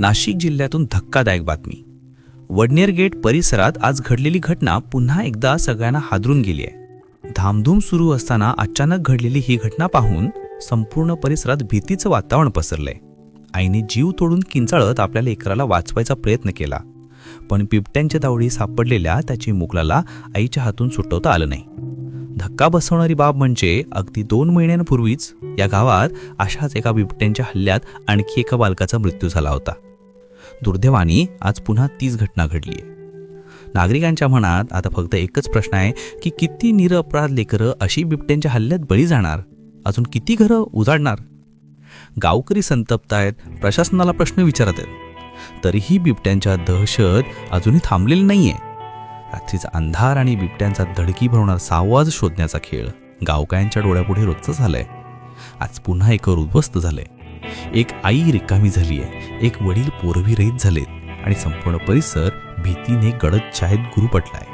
नाशिक जिल्ह्यातून धक्कादायक बातमी. वडनेर गेट परिसरात आज घडलेली घटना पुन्हा एकदा सगळ्यांना हादरून गेली आहे. धामधूम सुरू असताना अचानक घडलेली ही घटना पाहून संपूर्ण परिसरात भीतीचं वातावरण पसरलंय. आईने जीव तोडून किंचाळत आपल्या लेकराला वाचवायचा प्रयत्न केला. पण बिबट्यांच्या दावडी सापडलेल्या त्याची मुकलाला आईच्या हातून सुटवता आलं नाही. धक्का बसवणारी बाब म्हणजे अगदी दोन महिन्यांपूर्वीच या गावात अशाच एका बिबट्यांच्या हल्ल्यात आणखी एका बालकाचा मृत्यू झाला होता. दुर्दैवाने आज पुन्हा तीच घटना घडली आहे. नागरिकांच्या मनात आता फक्त एकच प्रश्न आहे की किती निरअपराध लेकरं अशी बिबट्यांच्या हल्ल्यात बळी जाणार? अजून किती घरं उजाडणार? गावकरी संतप्त आहेत प्रशासनाला प्रश्न विचारत आहेत. तरीही बिबट्यांच्या दहशत अजूनही थांबलेली आहे रात्रीचा अंधार आणि बिबट्यांचा धडकी भरवणार सावाज शोधण्याचा खेळ गावकऱ्यांच्या डोळ्यापुढे रोजचं झालंय. आज पुन्हा एक उद्ध्वस्त झालंय. एक आई रिकामी झाली आहे. एक वडील पोरवी रहित झालेत. आणि संपूर्ण परिसर भीतीने गडद छायेत गुरु पटलाय.